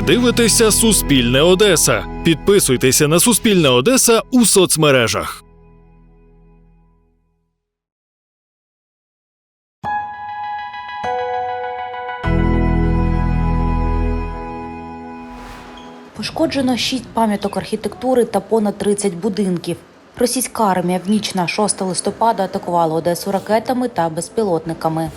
Ви дивитеся Суспільне Одеса. Підписуйтеся на Суспільне Одеса у соцмережах. Пошкоджено шість пам'яток архітектури та понад 30 будинків. Російська армія в ніч на 6 листопада атакувала Одесу ракетами та безпілотниками.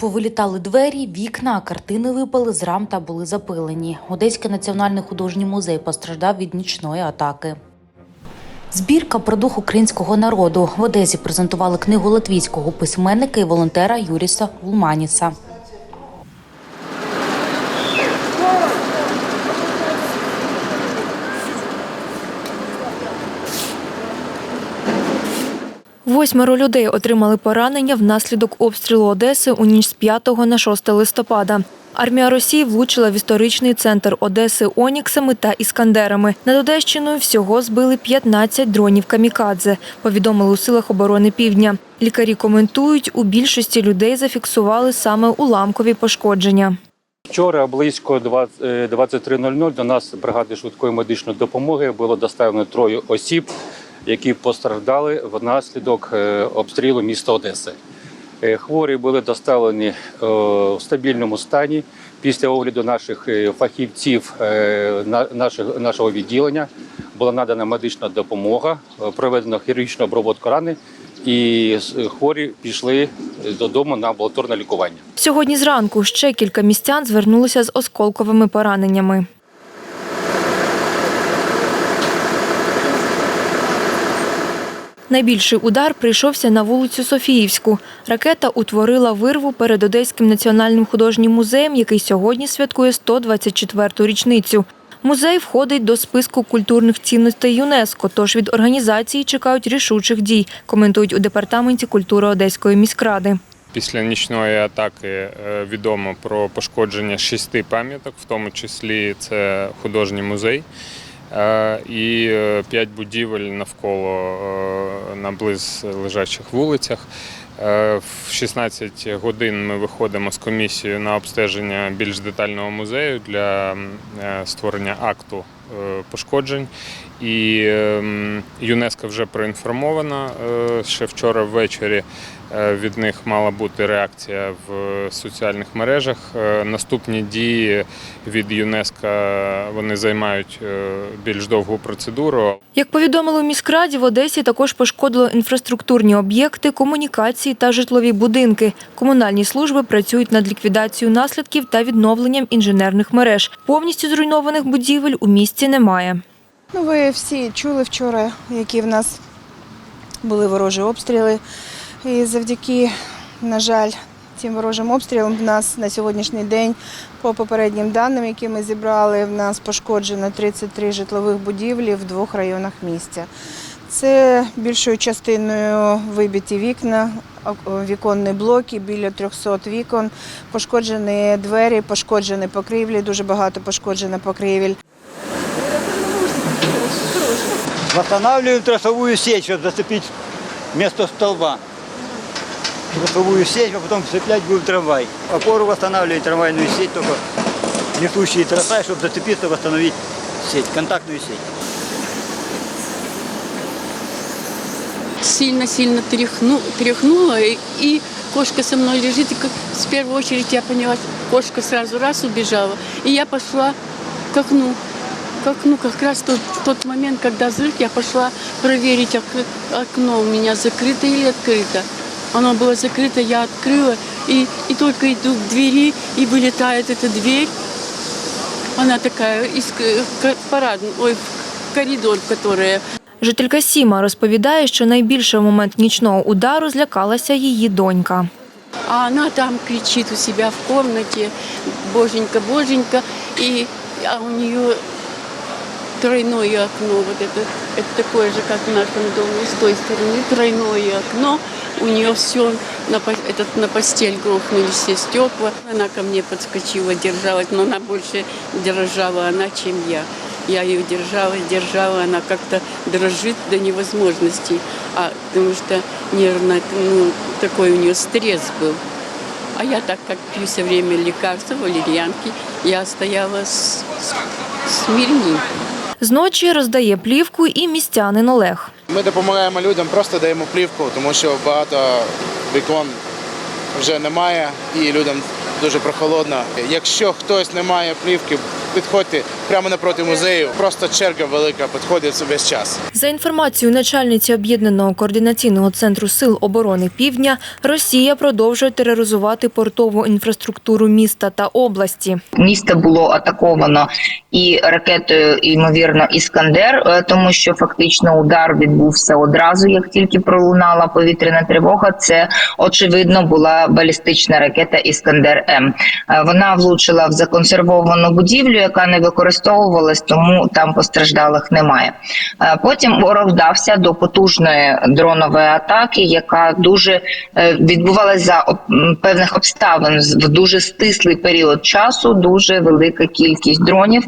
Повилітали двері, вікна, картини випали з рам та були запилені. Одеський національний художній музей постраждав від нічної атаки. Збірка про дух українського народу в Одесі презентували книгу латвійського письменника і волонтера Юріса Улманіса. Восьмеро людей отримали поранення внаслідок обстрілу Одеси у ніч з 5 на 6 листопада. Армія Росії влучила в історичний центр Одеси Оніксами та Іскандерами. Над Одещиною всього збили 15 дронів камікадзе, повідомили у силах оборони Півдня. Лікарі коментують, у більшості людей зафіксували саме уламкові пошкодження. Вчора близько 20 е, 23.00 до нас бригади швидкої медичної допомоги було доставлено троє осіб, які постраждали внаслідок е, обстрілу міста Одеси. Е, Хворі були доставлені е, в стабільному стані. Після огляду наших фахівців нашого відділення була надана медична допомога, проведено хірургічну обробку рани, і хворі пішли додому на амбулаторне лікування. Сьогодні зранку ще кілька містян звернулися з осколковими пораненнями. Найбільший удар прийшовся на вулицю Софіївську. Ракета утворила вирву перед Одеським національним художнім музеєм, який сьогодні святкує 124-ту річницю. Музей входить до списку культурних цінностей ЮНЕСКО, тож від організації чекають рішучих дій, коментують у департаменті культури Одеської міськради. Після нічної атаки е, відомо про пошкодження шести пам'яток, в тому числі це художній музей і е, п'ять будівель навколо е, на близ лежачих вулицях. Е, В 16 годин ми виходимо з комісією на обстеження більш детального музею для е, створення акту е, пошкоджень. І ем, ЮНЕСКО вже проінформована е, ще вчора ввечері. Е, Від них мала бути реакція в соціальних мережах. Е, Наступні дії від ЮНЕСКО вони займають е, більш довгу процедуру. Як повідомили у міськраді, в Одесі також пошкодило інфраструктурні об'єкти, комунікації та житлові будинки. Комунальні служби працюють над ліквідацією наслідків та відновленням інженерних мереж. Повністю зруйнованих будівель у місті немає. Ну, ви всі чули вчора, які в нас були ворожі обстріли. І завдяки, на жаль, цим ворожим обстрілам в нас на сьогоднішній день, по попереднім даним, які ми зібрали, в нас пошкоджено 33 житлових будівлі в двох районах місця. Це більшою частиною вибиті вікна, віконні блоки, біля 300 вікон, пошкоджені двері, пошкоджені покрівлі, дуже багато пошкоджено покрівель. Восстанавливаем тросовую сеть, чтобы зацепить место столба. Тросовую сеть, а потом цеплять будем трамвай. Опору восстанавливать трамвайную сеть, только несущие троса, чтобы зацепиться, восстановить сеть, контактную сеть. сильно-сильно тряхну, тряхнула, и, и кошка со мной лежит. И как, с первой очередь я поняла, кошка сразу раз убежала. И я пошла к окну. К окну как раз тот, тот момент, когда взрыв, я пошла проверить, ок- окно у меня закрыто или открыто. Оно было закрыто, я открыла, и, и только иду к двери, и вылетает эта дверь. Она такая из к- к- парадный, ой, в коридор, которая Жителька Сіма розповідає, що найбільше в момент нічного удару злякалася її донька. А она там кричит у себя в комнате, боженька, боженька, и а у нее тройное окно, вот это, это такое же, как в нашем доме, с той стороны тройное окно, у нее все на, этот, на постель грохнули все стекла. Она ко мне подскочила, держалась, но она больше держала она, чем я. Я ее держала, держала, она как-то дрожит до невозможности, а, потому что нервно, ну, такой у нее стресс был. А я так как пью все время лекарства, валерьянки, Я стояла с, с, смирні. Зночі роздає плівку і містянин Олег. Ми допомагаємо людям, просто даємо плівку, тому що багато вікон вже немає і людям дуже прохолодно. Якщо хтось не має плівки, підходьте прямо напроти музею. Просто черга велика, підходить весь час. За інформацією начальниці об'єднаного координаційного центру сил оборони Півдня, Росія продовжує тероризувати портову інфраструктуру міста та області. місто було атаковано і ракетою, ймовірно, Іскандер, е, тому що фактично удар відбувся одразу, як тільки пролунала повітряна тривога. Це очевидно була балістична ракета Іскандер М. Е, Вона влучила в законсервовану будівлю, яка не використовувалась, тому там постраждалих немає. Е, Потім ворог вдався до потужної дронової атаки, яка дуже е, відбувалася за певних обставин в дуже стислий період часу. Дуже велика кількість дронів,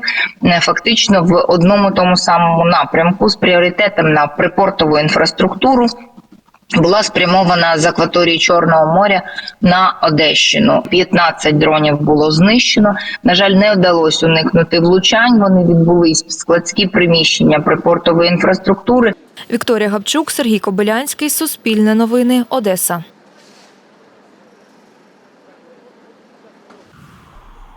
е, фактично в одному тому самому напрямку з пріоритетом на припортову інфраструктуру. Була спрямована з акваторії Чорного моря на Одещину. 15 дронів було знищено. На жаль, не вдалося уникнути влучань. Вони відбулись в складські приміщення припортової інфраструктури. Вікторія Гапчук, Сергій Кобилянський, Суспільне новини, Одеса.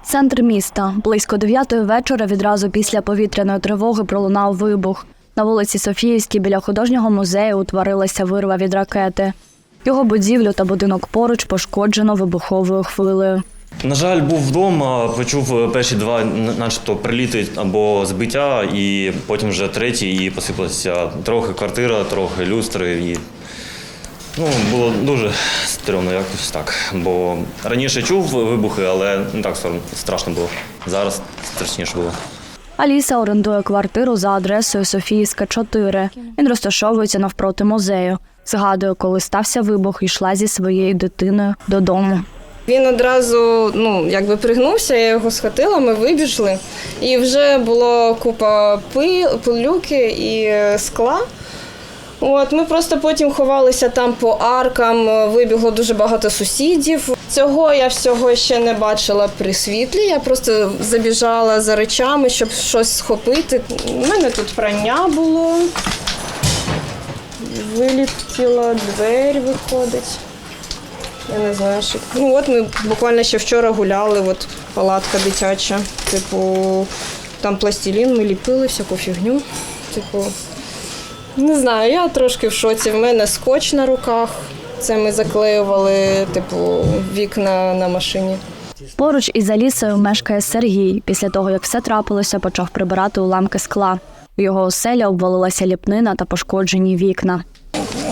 Центр міста. Близько 9 вечора відразу після повітряної тривоги пролунав вибух. На вулиці Софіївській біля художнього музею утворилася вирва від ракети. Його будівлю та будинок поруч пошкоджено вибуховою хвилею. На жаль, був вдома, почув перші два, начебто, приліти або збиття, і потім вже третій, і посипалася трохи квартира, трохи люстри. І... Ну, було дуже стрьомно якось так. Бо раніше чув вибухи, але не так страшно було. Зараз страшніше було. Аліса орендує квартиру за адресою Софіївська, 4. Він розташовується навпроти музею. Згадує, коли стався вибух, йшла зі своєю дитиною додому. Він одразу ну, якби пригнувся, я його схватила, ми вибіжли, І вже було купа пилюки і е, скла. От, ми просто потім ховалися там по аркам, е, вибігло дуже багато сусідів. Цього я всього ще не бачила при світлі. Я просто забіжала за речами, щоб щось схопити. У мене тут прання було. Вилітіла двері, виходить. Я не знаю, що. Ну от ми буквально ще вчора гуляли, от палатка дитяча. Типу, там пластилін, ми ліпили всяку фігню. Типу, не знаю, я трошки в шоці. В мене скотч на руках. Це ми заклеювали, типу, вікна на машині. Поруч із Алісою мешкає Сергій. Після того, як все трапилося, почав прибирати уламки скла. У його оселя обвалилася ліпнина та пошкоджені вікна.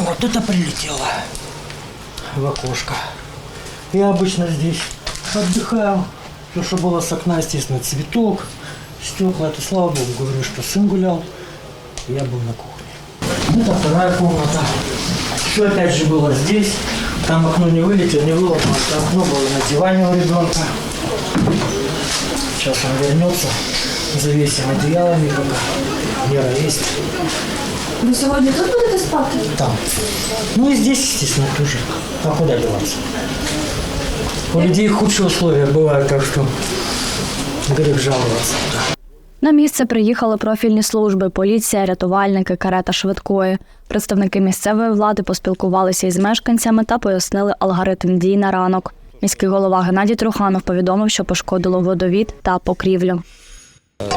Вот это прилетело в окошко. Я обычно здесь отдыхаю. Все, что было с окна, естественно, цветок, стекла. Это, слава богу, говорю, что сын гулял. Я был на кухне. Это вторая комната. Все опять же было здесь. Там окно не вылетело, не выломано. Там окно было на диване у ребенка. Сейчас он вернется. Завесим одеялами пока. Вера есть. Ви сьогодні тут будете спати? Там. Ну и здесь, естественно, тоже. А куда деваться? У людей худшие условия бывают, так что грех жаловаться. На місце приїхали профільні служби, поліція, рятувальники, карета швидкої. Представники місцевої влади поспілкувалися із мешканцями та пояснили алгоритм дій на ранок. Міський голова Геннадій Труханов повідомив, що пошкодило водовід та покрівлю.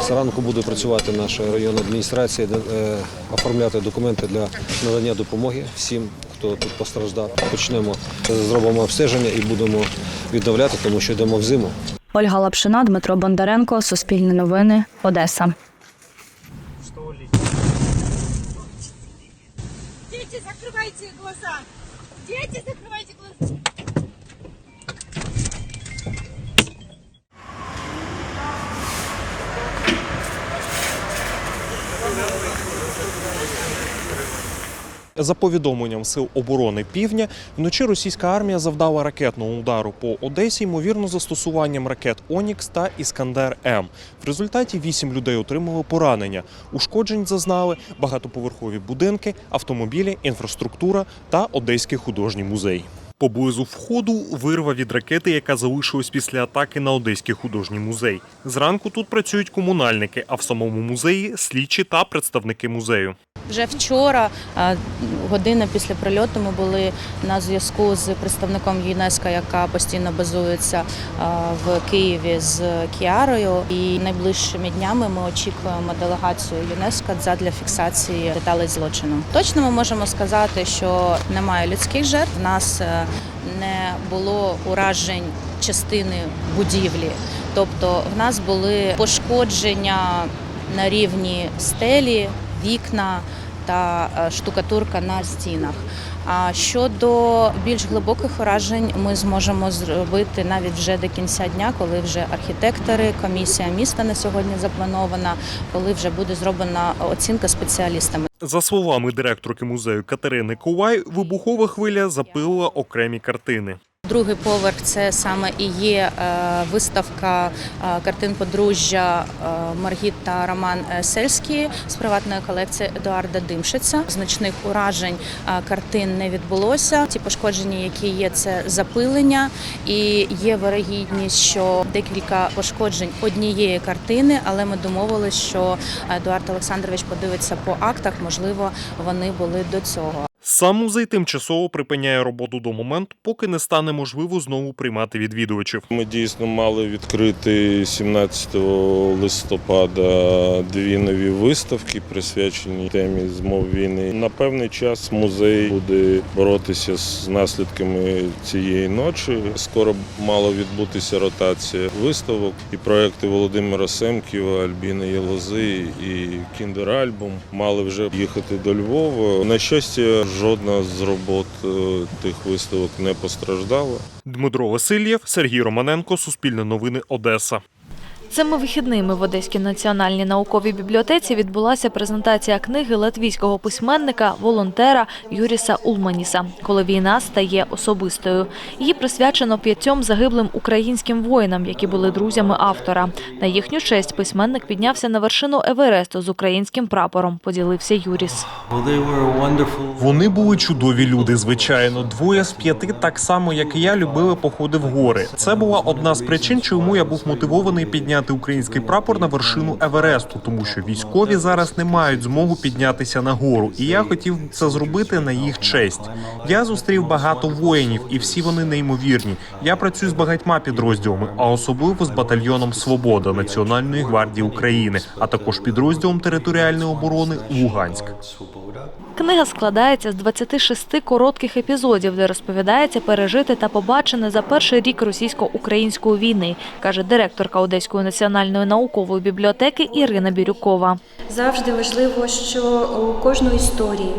Зранку буде працювати наша районна адміністрація, е, оформляти документи для надання допомоги всім, хто тут постраждав. Почнемо, е, зробимо обстеження і будемо відновляти, тому що йдемо в зиму. Ольга Лапшина, Дмитро Бондаренко, Суспільне новини, Одеса. За повідомленням сил оборони Півдня, вночі російська армія завдала ракетного удару по Одесі, ймовірно, застосуванням ракет Онікс та Іскандер М. В результаті вісім людей отримали поранення. Ушкоджень зазнали багатоповерхові будинки, автомобілі, інфраструктура та Одеський художній музей. Поблизу входу вирва від ракети, яка залишилась після атаки на Одеський художній музей. Зранку тут працюють комунальники, а в самому музеї слідчі та представники музею. Вже вчора, година після прильоту, ми були на зв'язку з представником ЮНЕСКО, яка постійно базується в Києві з Кіарою. І найближчими днями ми очікуємо делегацію ЮНЕСКО задля фіксації деталей злочину. Точно ми можемо сказати, що немає людських жертв. В нас е, не було уражень частини будівлі, тобто в нас були пошкодження на рівні стелі, вікна та е, штукатурка на стінах. А щодо більш глибоких уражень, ми зможемо зробити навіть вже до кінця дня, коли вже архітектори, комісія міста на сьогодні запланована, коли вже буде зроблена оцінка спеціалістами. За словами директорки музею Катерини Ковай, вибухова хвиля запилила окремі картини. Другий поверх це саме і є е, виставка е, картин подружжя е, Маргіт та Роман Сельські з приватної колекції Едуарда Димшиця. Значних уражень картин не відбулося. Ті пошкодження, які є, це запилення, і є вирогідність, що декілька пошкоджень однієї картини, але ми домовилися, що Едуард Олександрович подивиться по актах. Можливо, вони були до цього. Сам музей тимчасово припиняє роботу до моменту, поки не стане можливо знову приймати відвідувачів. Ми дійсно мали відкрити 17 листопада дві нові виставки, присвячені темі змов війни. На певний час музей буде боротися з наслідками цієї ночі. Скоро мала відбутися ротація виставок і проекти Володимира Семківа, Альбіни Єлози і Кіндер-Альбум мали вже їхати до Львова. На щастя, жодна з робот е, тих виставок не постраждала. Дмитро Васильєв, Сергій Романенко, Суспільне новини, Одеса. Цими вихідними в Одеській національній науковій бібліотеці відбулася презентація книги латвійського письменника, волонтера Юріса Улманіса «Коли війна стає особистою». Її присвячено п'ятьом загиблим українським воїнам, які були друзями автора. На їхню честь письменник піднявся на вершину Евересту з українським прапором. Поділився Юріс. Вони були чудові люди, звичайно. Двоє з п'яти, так само як і я, любили походи в гори. Це була одна з причин, чому я був мотивований підняти український прапор на вершину Евересту, тому що військові зараз не мають змогу піднятися на гору, і я хотів це зробити на їх честь. Я зустрів багато воїнів, і всі вони неймовірні. Я працюю з багатьма підрозділами, а особливо з батальйоном Свобода Національної гвардії України, а також підрозділом територіальної оборони Луганськ. Книга складається з 26 коротких епізодів, де розповідається пережити та побачене за перший рік російсько-української війни, каже директорка Одеської національної наукової бібліотеки Ірина Бірюкова. Завжди важливо, що у кожної історії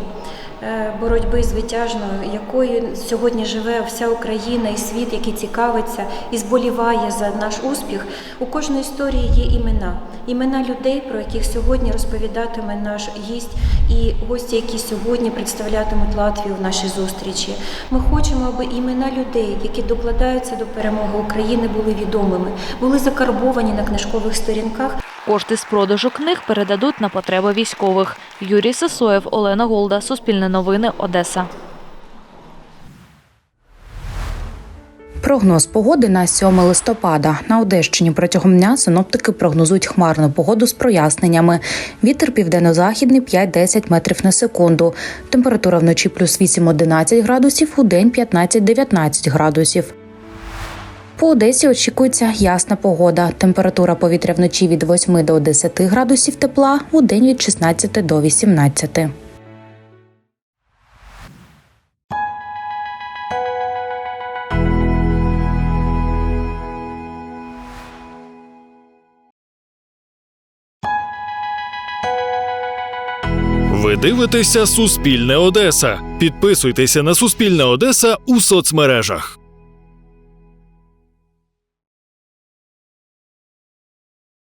боротьби звитяжної, якою сьогодні живе вся Україна і світ, який цікавиться і зболіває за наш успіх. У кожної історії є імена, імена людей, про яких сьогодні розповідатиме наш гість і гості, які сьогодні представлятимуть Латвію в нашій зустрічі. Ми хочемо, аби імена людей, які докладаються до перемоги України, були відомими, були закарбовані на книжкових сторінках. Кошти з продажу книг передадуть на потреби військових. Юрій Сосоєв, Олена Голда, Суспільне новини, Одеса. Прогноз погоди на 7 листопада. На Одещині протягом дня синоптики прогнозують хмарну погоду з проясненнями. Вітер південно-західний 5-10 метрів на секунду. Температура вночі плюс 8-11 градусів, у день 15-19 градусів. По Одесі очікується ясна погода. Температура повітря вночі від 8 до 10 градусів тепла, у день від 16 до 18. Ви дивитеся Суспільне Одеса. Підписуйтеся на Суспільне Одеса у соцмережах.